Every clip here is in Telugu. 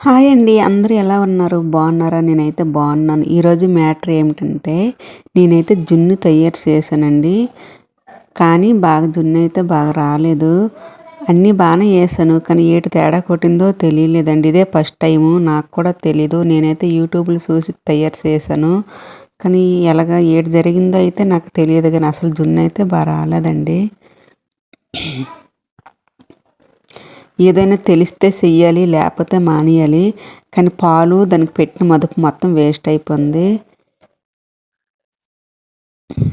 హాయ్ అండి అందరూ ఎలా ఉన్నారు? బాగున్నారా? నేనైతే బాగున్నాను. ఈరోజు మ్యాటర్ ఏమిటంటే నేనైతే జున్ను తయారు చేశానండి. కానీ బాగా జున్ను అయితే బాగా రాలేదు. అన్నీ బాగానే వేసాను కానీ ఏటి తేడా కొట్టిందో తెలియలేదండి. ఇదే ఫస్ట్ టైము నాకు కూడా తెలీదు. నేనైతే యూట్యూబ్లో చూసి తయారు చేశాను. కానీ ఎలాగ ఏటి జరిగిందో అయితే నాకు తెలియదు కానీ అసలు జున్ను అయితే బాగా రాలేదండి. ఏదైనా తెలిస్తే చెయ్యాలి లేకపోతే మానేయాలి. కానీ పాలు దానికి పెట్టిన మదుపు మొత్తం వేస్ట్ అయిపోయింది.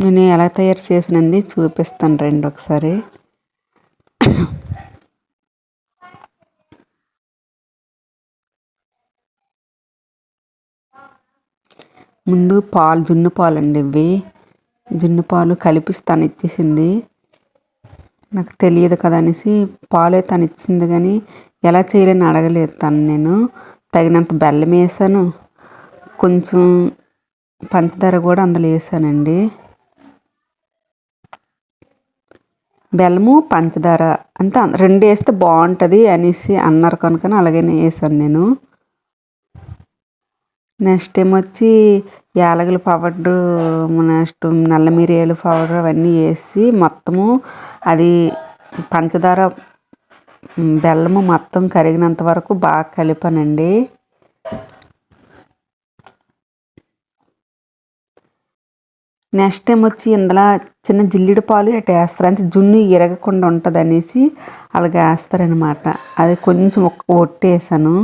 నేను ఎలా తయారు చేసినది చూపిస్తాను రండి ఒకసారి. ముందు పాలు జున్ను పాలు అండి ఇవి. జున్ను పాలు కలిపిస్తాను ఇచ్చేసింది. నాకు తెలియదు కదా అనేసి పాలు తను ఇచ్చింది కానీ ఎలా చేయలేని అడగలేదు తను నేను. తగినంత బెల్లం వేసాను. కొంచెం పంచదార కూడా అందులో వేసానండి. బెల్లము పంచదార అంతా రెండు వేస్తే బాగుంటుంది అనేసి అన్నారు కనుక అలాగే వేసాను నేను. నెక్స్ట్ ఏమొచ్చి యాలకుల పౌడరు నెక్స్ట్ నల్ల మిరియాలు పౌడర్ అవన్నీ వేసి మొత్తము అది పంచదార బెల్లము మొత్తం కరిగినంత వరకు బాగా కలిపానండి. నెక్స్ట్ టైం వచ్చి ఇందులో చిన్న జిల్లిడి పాలు అటు వేస్తారు. అంటే జున్ను ఇరగకుండా ఉంటుంది అనేసి అలాగ వేస్తారనమాట అది కొంచెం ఒట్టేసాను.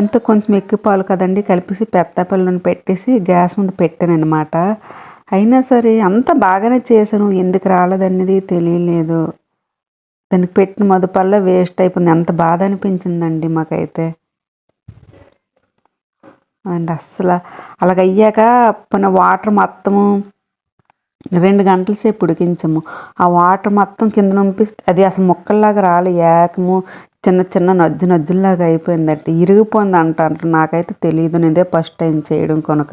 ఎంత కొంచెం ఎక్కువ పాలు కదండి కలిపేసి పెద్ద పెట్టేసి గ్యాస్ ముందు పెట్టాను అనమాట అయినా సరే అంత బాగానే చేశాను. ఎందుకు రాలేదనేది తెలియలేదు. దానికి పెట్టిన మదుపల్లా వేస్ట్ అయిపోయింది. అంత బాధ అనిపించిందండి మాకైతే. అండ్ అస్సలు అలాగయ్యాక పోయిన వాటర్ మొత్తము రెండు గంటల సేపు ఉడికించము. ఆ వాటర్ మొత్తం కింద పంపిస్తే అది అసలు ముక్కల్లాగా రాలే. ఏకము చిన్న చిన్న నజ్జు నజ్జుల్లాగా అయిపోయిందట ఇరిగిపోయింది అంటారు. నాకైతే తెలియదు నేదే ఫస్ట్ టైం చేయడం కొనక.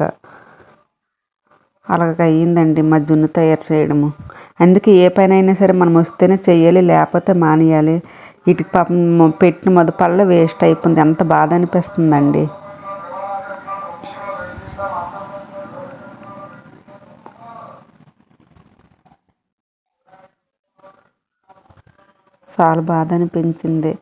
అలాగ అయ్యిందండి మా జున్ను తయారు చేయడము. అందుకే ఏ పైన అయినా సరే మనం వస్తేనే చెయ్యాలి లేకపోతే మానేయాలి. వీటికి పాపం పెట్టిన మొదపల్ల వేస్ట్ అయిపోయింది. ఎంత బాధ అనిపిస్తుందండి. చాలా బాధ అనిపించింది.